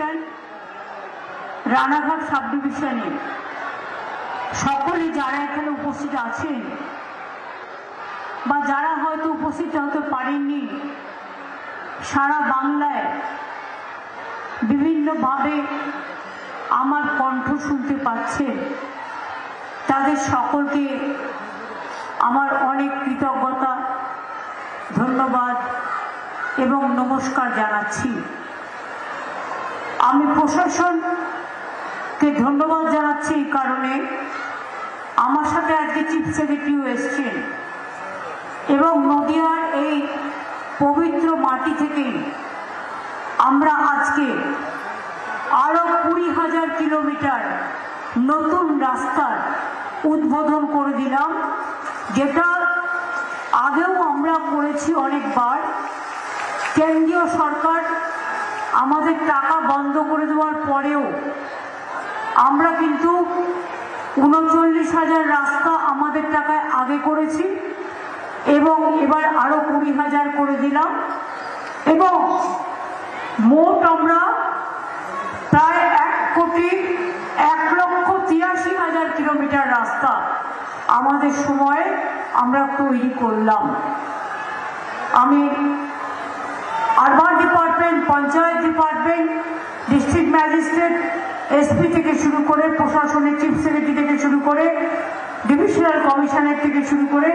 Division Ranaghat sub ডিভিশনে। সকলে যারা এখানে উপস্থিত আছেন বা যারা হয়তো উপস্থিত হতে পারেননি, সারা বাংলায় বিভিন্নভাবে আমার কণ্ঠ শুনতে পাচ্ছেন তাদের সকলকে আমার অনেক কৃতজ্ঞতা, ধন্যবাদ এবং নমস্কার জানাচ্ছি। আমি প্রশাসনকে ধন্যবাদ জানাচ্ছি এই কারণে আমার সাথে আজকে চিফ সেক্রেটারিও এসছেন এবং নদিয়ার এই পবিত্র মাটি থেকেই আমরা আজকে আরও কুড়ি হাজার কিলোমিটার নতুন রাস্তার উদ্বোধন করে দিলাম, যেটা আগেও আমরা করেছি অনেকবার। কেন্দ্রীয় সরকার আমাদের টাকা বন্ধ করে দেওয়ার পরেও আমরা কিন্তু উনচল্লিশ হাজার রাস্তা আমাদের টাকায় আগে করেছি এবং এবার আরও কুড়ি হাজার করে দিলাম। এবং মোট আমরা প্রায় এক কোটি এক লক্ষ তিরাশি হাজার কিলোমিটার রাস্তা আমাদের সময়ে আমরা তৈরি করলাম। আমি urban department, panchayat department, district magistrate, SP থেকে শুরু করে প্রশাসনের চিফ সেক্রেটারি থেকে শুরু করে ডিভিশনাল কমিশনের থেকে শুরু করে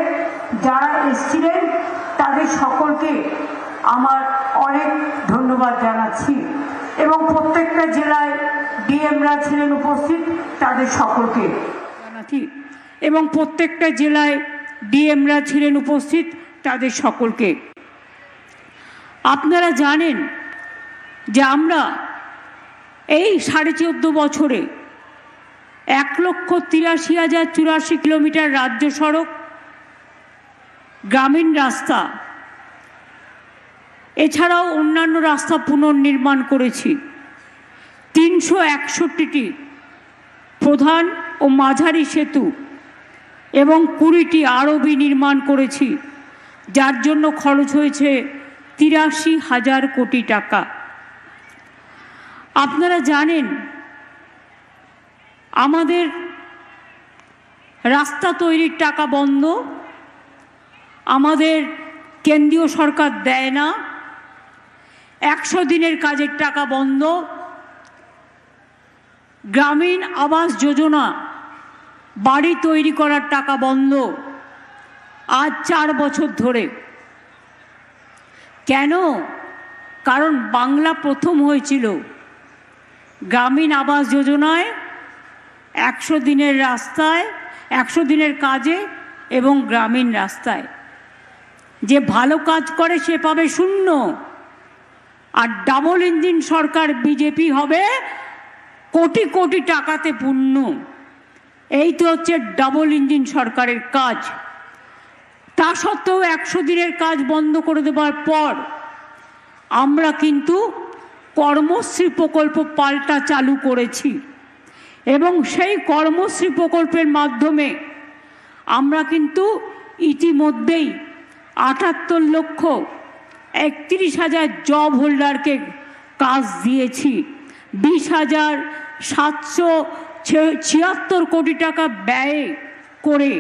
যারা এসছিলেন, তাদের সকলকে আমার অনেক ধন্যবাদ জানাচ্ছি। এবং প্রত্যেকটা জেলায় ডিএমরা ছিলেন উপস্থিত, তাদের সকলকে জানাচ্ছি। এবং প্রত্যেকটা জেলায় ডিএমরা ছিলেন উপস্থিত, তাদের সকলকে আপনারা জানেন যে আমরা এই সাড়ে চোদ্দ বছরে এক লক্ষ তিরাশি হাজার চুরাশি কিলোমিটার রাজ্য সড়ক, গ্রামীণ রাস্তা, এছাড়াও অন্যান্য রাস্তা পুনর্নির্মাণ করেছি। তিনশো একষট্টিটি প্রধান ও মাঝারি সেতু এবং কুড়িটি আরবি নির্মাণ করেছি, যার জন্য খরচ হয়েছে তিরাশি হাজার কোটি টাকা। আপনারা জানেন, আমাদের রাস্তা তৈরির টাকা বন্ধ, আমাদের কেন্দ্রীয় সরকার দেয় না, একশো দিনের কাজের টাকা বন্ধ, গ্রামীণ আবাস যোজনা বাড়ি তৈরি করার টাকা বন্ধ, আজ চার বছর ধরে। কেন? কারণ বাংলা প্রথম হয়েছিল গ্রামীণ আবাস যোজনায় একশো দিনের রাস্তায়, একশো দিনের কাজে এবং গ্রামীণ রাস্তায়। যে ভালো কাজ করে সে পাবে শূন্য। আর ডাবল ইঞ্জিন সরকার বিজেপি হবে কোটি কোটি টাকাতে পূর্ণ। এই তো হচ্ছে ডাবল ইঞ্জিন সরকারের কাজ। তা সত্ত্বেও একশো দিনের কাজ বন্ধ করে দেওয়ার পর আমরা কিন্তু কর্মশ্রী প্রকল্প পাল্টা চালু করেছি। এবং সেই কর্মশ্রী প্রকল্পের মাধ্যমে আমরা কিন্তু ইতিমধ্যেই আটাত্তর লক্ষ একত্রিশ হাজার জব হোল্ডারকে কাজ দিয়েছি। বিশ হাজার সাতশো ছিয়াত্তর কোটি টাকা ব্যয় করে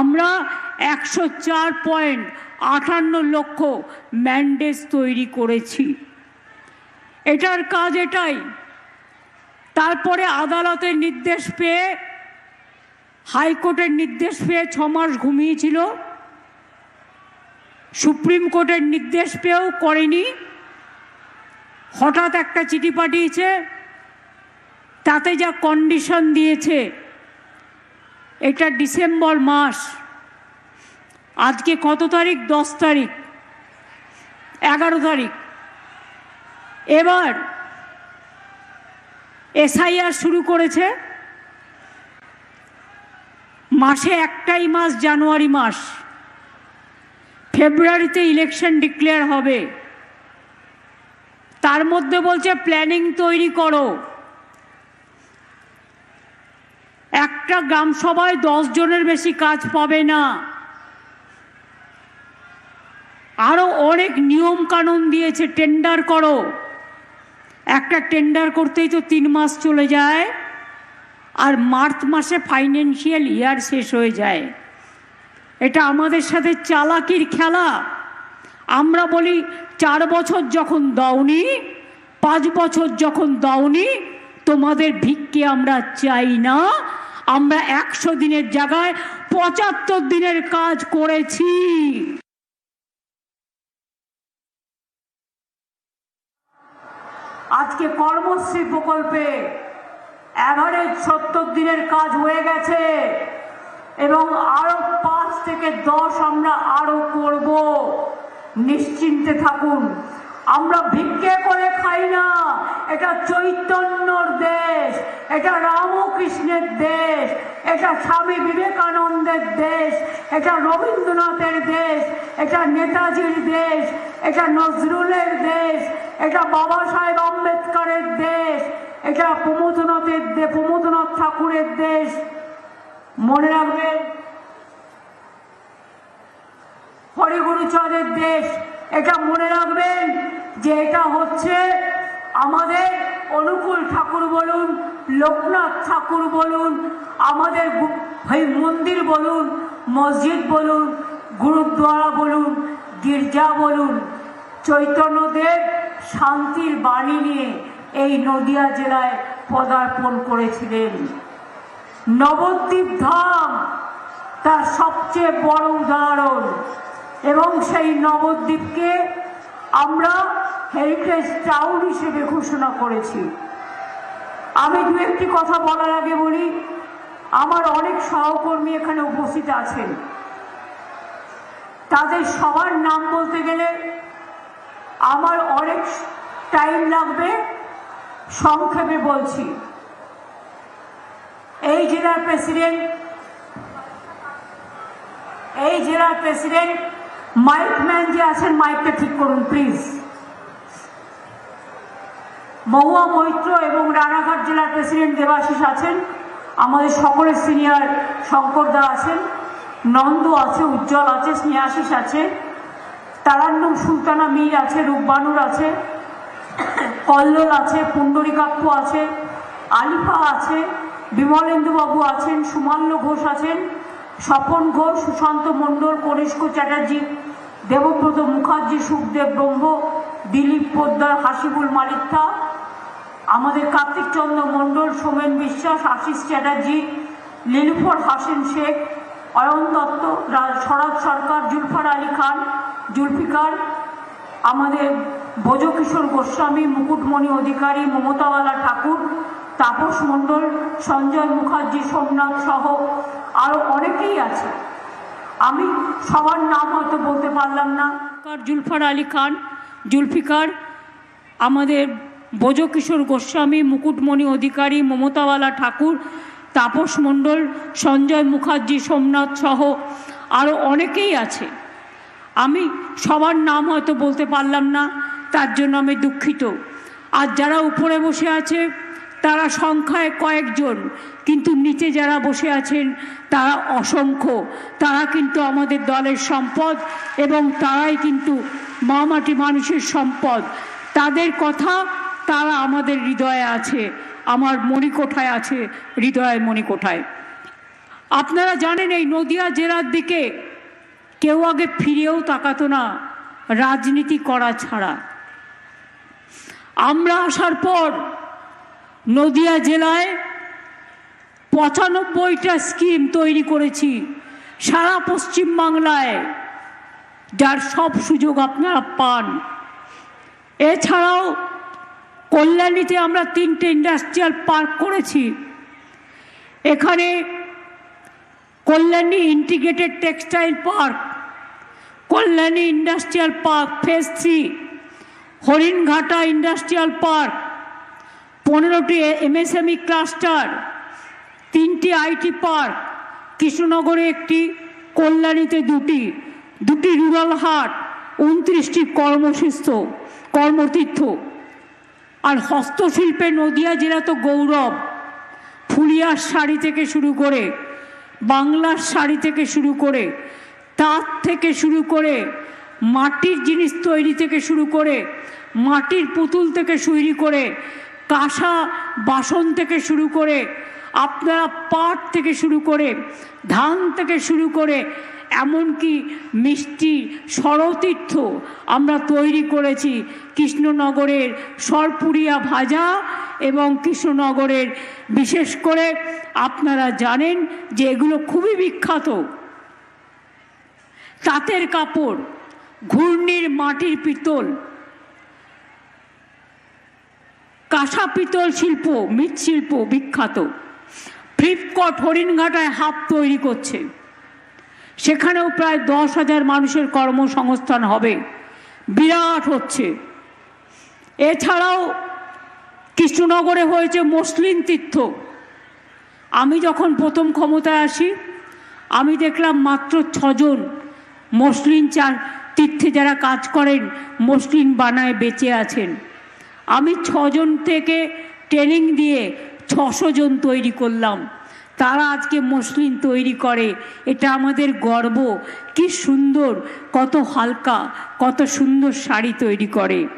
আমরা একশো চার পয়েন্ট আটান্ন লক্ষ ম্যান্ডেজ তৈরি করেছি। এটার কাজ এটাই। তারপরে আদালতের নির্দেশ পেয়ে, হাইকোর্টের নির্দেশ পেয়ে ছ মাস ঘুমিয়েছিল। সুপ্রিম কোর্টের নির্দেশ পেয়েও করেনি। হঠাৎ একটা চিঠি পাঠিয়েছে, তাতে যা কন্ডিশন দিয়েছে, এটা ডিসেম্বর মাস। আজকে কত তারিখ? দশ তারিখ। এগারো তারিখ। এবার এসআইআর শুরু করেছে মাসে একটাই মাস, জানুয়ারি মাস। ফেব্রুয়ারিতে ইলেকশন ডিক্লেয়ার হবে। তার মধ্যে বলছে প্ল্যানিং তৈরি করো। একটা গ্রাম সভায় দশ জনের বেশি কাজ পাবে না। আরও অনেক নিয়ম কানুন দিয়েছে টেন্ডার করো। একটা টেন্ডার করতেই তো তিন মাস চলে যায়, আর মার্চ মাসে ফাইন্যান্সিয়াল ইয়ার শেষ হয়ে যায়। এটা আমাদের সাথে চালাকির খেলা। আমরা বলি, চার বছর যখন দাওনি, পাঁচ বছর যখন দাওনি, তোমাদের ভিক্ষে আমরা চাই না। আমরা একশো দিনের জায়গায় পঁচাত্তর দিনের কাজ করেছি। আজকে কর্মশ্রী প্রকল্পে অ্যাভারেজ সত্তর দিনের কাজ হয়ে গেছে। এবং আরও পাঁচ থেকে দশ আমরা আরও করব। নিশ্চিন্তে থাকুন। আমরা ভিক্ষে করে খাই না। এটা চৈতন্যর দেশ, এটা রামকৃষ্ণের দেশ, এটা স্বামী বিবেকানন্দের দেশ, এটা রবীন্দ্রনাথের দেশ এটা নেতাজির দেশ, এটা নজরুলের দেশ, এটা বাবা সাহেব আম্বেদকরের দেশ, এটা প্রমোদনাথের দে, প্রমোদনাথ ঠাকুরের দেশ। মনে রাখবেন হরিগুরুচাঁদের দেশ, এটা মনে রাখবেন যে এটা হচ্ছে আমাদের অনুকূল ঠাকুর বলুন, লোকনাথ ঠাকুর বলুন, আমাদের মন্দির বলুন, মসজিদ বলুন গুরুদ্বারা বলুন, গির্জা বলুন, চৈতন্যদেব শান্তির বাণী নিয়ে এই নদিয়া জেলায় পদার্পণ করেছিলেন। নবদ্বীপ ধাম তার সবচেয়ে বড় উদাহরণ এবং সেই নবদ্বীপকে আমরা হেরিটেজ টাউন হিসেবে ঘোষণা করেছি। আমি দু একটি কথা বলার আগে বলি, আমার অনেক সহকর্মী এখানে উপস্থিত আছেন। তাদের সবার নাম বলতে গেলে আমার অনেক টাইম লাগবে, সংক্ষেপে বলছি। এই জেলার প্রেসিডেন্ট, এই জেলার প্রেসিডেন্ট, মাইক ম্যান যে আছেন, মাইকটা ঠিক করুন, প্লিজ। মহুয়া মৈত্র এবং রানাঘাট জেলার প্রেসিডেন্ট দেবাশিস আছেন, আমাদের সকলের সিনিয়র শঙ্করদা আছেন। নন্দ আছে, উজ্জ্বল আছে, স্নেহাশিস আছে, তারান্নম সুলতানা মীর আছে, রূপবানুর আছে, কল্লোল আছে, পুণ্ডরিকাক্ষ আছে, আলিফা আছে বিমলেন্দুবাবু আছেন, সুমাল্য ঘোষ আছেন, স্বপন ঘোষ, সুশান্ত মণ্ডল, কনিষ্ক চ্যাটার্জি, দেবব্রত মুখার্জি, সুখদেব ব্রহ্ম, দিলীপ পোদ্দার, হাসিবুল মালিকা আমাদের কার্তিক চন্দ্র মণ্ডল, সোমেন বিশ্বাস, আশিস চ্যাটার্জি নীলুফর হাসিন শেখ অয়ন দত্ত স্বরাজ সরকার, জুলফার আলী খান, জুলফিকার, আমাদের ভোজকিশোর গোস্বামী, মুকুটমণি অধিকারী মমতাওয়ালা ঠাকুর, তাপস মণ্ডল, সঞ্জয় মুখার্জি, সোমনাথ সহ আরও অনেকেই আছে। আমি সবার নাম হয়তো বলতে পারলাম না। জুলফার আলী খান, জুলফিকার, আমাদের ভোজকিশোর গোস্বামী, মুকুটমণি অধিকারী মমতাওয়ালা ঠাকুর তাপস মণ্ডল, সঞ্জয় মুখার্জি, সোমনাথ সহ আরও অনেকেই আছে। আমি সবার নাম হয়তো বলতে পারলাম না, তার জন্য আমি দুঃখিত। আর যারা উপরে বসে আছে, তারা সংখ্যায় কয়েকজন, কিন্তু নিচে যারা বসে আছেন, তারা অসংখ্য। তারা কিন্তু আমাদের দলের সম্পদ এবং তারাই কিন্তু মামাটি মানুষের সম্পদ। তাদের কথা তারা আমাদের হৃদয়ে আছে। আমার মণিকোঠায় আছে, হৃদয়ের মণিকোঠায়। আপনারা জানেন এই নদিয়া জেলার দিকে কেউ আগে ফিরেও তাকাতো না রাজনীতি করা ছাড়া। আমরা আসার পর নদিয়া জেলায় পঁচানব্বইটা স্কিম তৈরি করেছি সারা পশ্চিম বাংলায়, যার সব সুযোগ আপনারা পান। এছাড়াও কল্যাণীতে আমরা তিনটে ইন্ডাস্ট্রিয়াল পার্ক করেছি। এখানে Kalyani integrated textile park, Kalyani industrial park phase three, Haringhata industrial park, পনেরোটি এমএসএমই ক্লাস্টার, তিনটি আইটি পার্ক, কৃষ্ণনগরে একটি, কল্যাণীতে দুটি দুটি রুরাল হাট, উনত্রিশটি কর্মশিস্ত, কর্মতীর্থ। আর হস্তশিল্পে নদিয়া জেলা তো গৌরব। ফুলিয়ার শাড়ি থেকে শুরু করে, বাংলার শাড়ি থেকে শুরু করে, তাঁত থেকে শুরু করে, মাটির জিনিস তৈরি থেকে শুরু করে, মাটির পুতুল থেকে শুরু করে, কাঁসা বাসন থেকে শুরু করে, আপনারা পাট থেকে শুরু করে, ধান থেকে শুরু করে এমনকি মিষ্টি সরতীর্থ আমরা তৈরি করেছি কৃষ্ণনগরের সরপুরিয়া ভাজা এবং কৃষ্ণনগরের বিশেষ করে আপনারা জানেন যে এগুলো খুবই বিখ্যাত। তাঁতের কাপড়, ঘূর্ণির মাটির পিতল, কাঁসা পিতল শিল্প, মৃৎশিল্প বিখ্যাত। ফ্লিপকট হরিণঘাটায় হাত তৈরি করছে। সেখানেও প্রায় দশ হাজার মানুষের কর্মসংস্থান হবে। বিরাট হচ্ছে। এছাড়াও কৃষ্ণনগরে হয়েছে মসলিন তীর্থ। আমি যখন প্রথম ক্ষমতায় আসি, আমি দেখলাম মাত্র ছজন মসলিন চার তীর্থে যারা কাজ করেন, মসলিন বানায় বেঁচে আছেন। আমি ছজন থেকে ট্রেনিং দিয়ে ছশো জন তৈরি করলাম। তারা আজকে মসলিন তৈরি করে। এটা আমাদের গর্ব। কি সুন্দর, কত হালকা, কত সুন্দর শাড়ি তৈরি করে।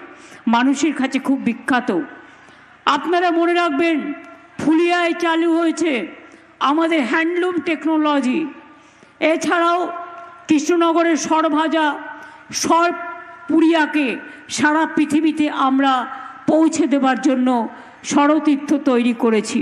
মানুষের কাছে খুব বিখ্যাত। আপনারা মনে রাখবেন, ফুলিয়ায় চালু হয়েছে আমাদের হ্যান্ডলুম টেকনোলজি। এছাড়াও কৃষ্ণনগরের সরভাজা, সর পুরিয়াকে সারা পৃথিবীতে আমরা পৌঁছে দেবার জন্য সরতীর্থ তৈরি করেছি।